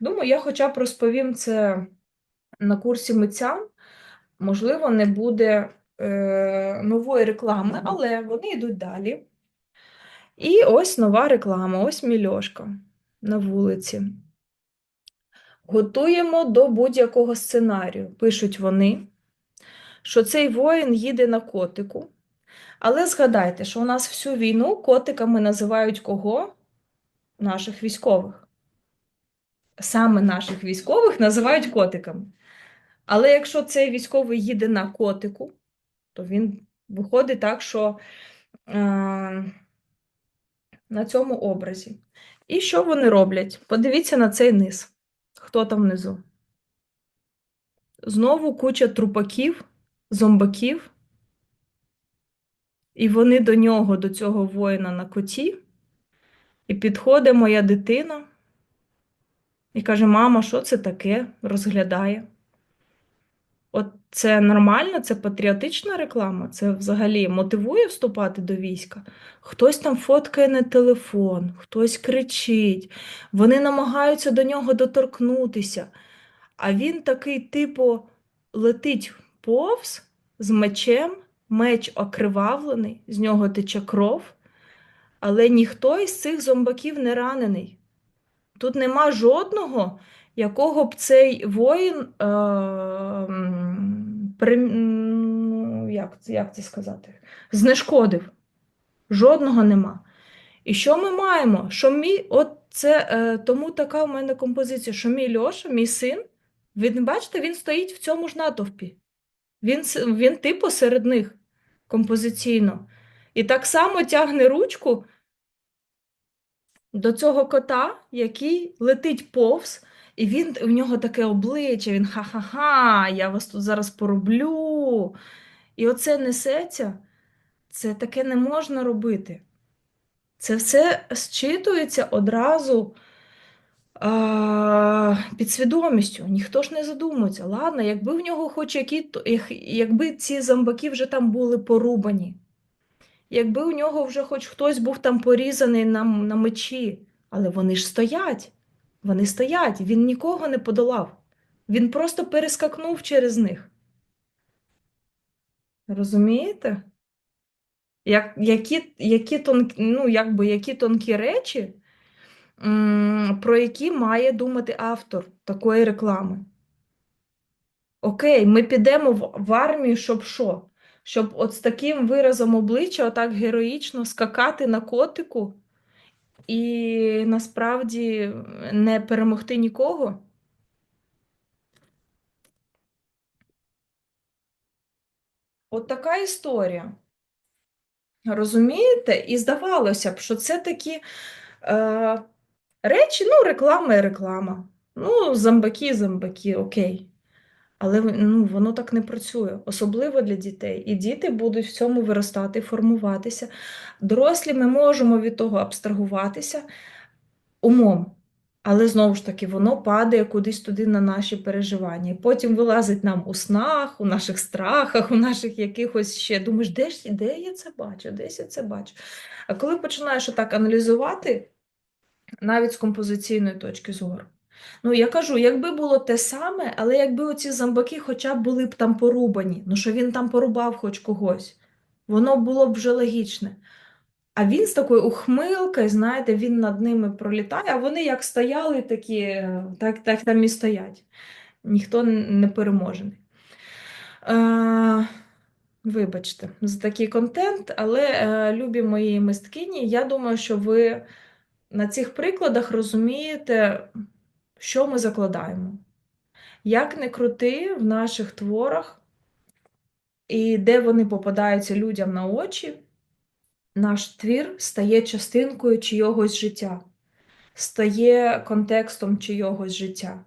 Думаю, я хоча б розповім це на курсі митцям. Можливо, не буде е, нової реклами, але вони йдуть далі. І ось нова реклама, ось Мільошка на вулиці. Готуємо до будь-якого сценарію. Пишуть вони, що цей воїн їде на котику. Але згадайте, що у нас всю війну котиками називають кого? Наших військових. Саме наших військових називають котиками. Але якщо цей військовий їде на котику, то він виходить так, що е, на цьому образі. І що вони роблять? Подивіться на цей низ. Хто там внизу? Знову куча трупаків, зомбаків. І вони до нього, до цього воїна на коті. І підходить моя дитина і каже: Мама, що це таке? Розглядає. От це нормально, це патріотична реклама, це взагалі мотивує вступати до війська. Хтось там фоткає на телефон, хтось кричить, вони намагаються до нього доторкнутися. А він такий, типу, летить повз з мечем, меч окривавлений, з нього тече кров, але ніхто із цих зомбаків не ранений. Тут нема жодного, якого б цей воїн, е, при, ну, як, як це сказати, знешкодив. Жодного нема. І що ми маємо? Що мій, от це е, тому така в мене композиція, що мій Льоша, мій син, він, бачите, він стоїть в цьому ж натовпі. Він, він типу серед них композиційно. І так само тягне ручку до цього кота, який летить повз, і він в нього таке обличчя, він ха-ха-ха, я вас тут зараз пороблю. І оце несеться, це таке не можна робити. Це все зчитується одразу а, під свідомістю. Ніхто ж не задумується. Ладно, якби в нього хоч які, якби ці зомбаки вже там були порубані, якби у нього вже хоч хтось був там порізаний на, на мечі, але вони ж стоять. Вони стоять, він нікого не подолав. Він просто перескакнув через них. Розумієте? Як, які, які, тонкі, ну, якби, які тонкі речі, про які має думати автор такої реклами. Окей, ми підемо в, армію, щоб що? Щоб от з таким виразом обличчя отак героїчно скакати на котику і насправді не перемогти нікого? От така історія. Розумієте? І здавалося б, що це такі е, речі, ну, реклама і реклама. Ну, зомбаки, зомбаки, окей. Але ну, воно так не працює, особливо для дітей. І діти будуть в цьому виростати, формуватися. Дорослі ми можемо від того абстрагуватися умом. Але знову ж таки, воно падає кудись туди на наші переживання. Потім вилазить нам у снах, у наших страхах, у наших якихось ще. Думаєш, де ж де я це бачу, десь я це бачу. А коли починаєш отак аналізувати, навіть з композиційної точки зору. Ну, я кажу, якби було те саме, але якби оці зомбаки хоча б були б там порубані, ну що він там порубав хоч когось, воно було б вже логічне. А він з такою ухмилкою, знаєте, він над ними пролітає, а вони як стояли, такі, так, так там і стоять. Ніхто не переможений. Е, вибачте за такий контент, але е, любі мої мисткині, я думаю, що ви на цих прикладах розумієте, що ми закладаємо. Як не крути в наших творах, і де вони попадаються людям на очі, наш твір стає частинкою чийогось життя, стає контекстом чийогось життя.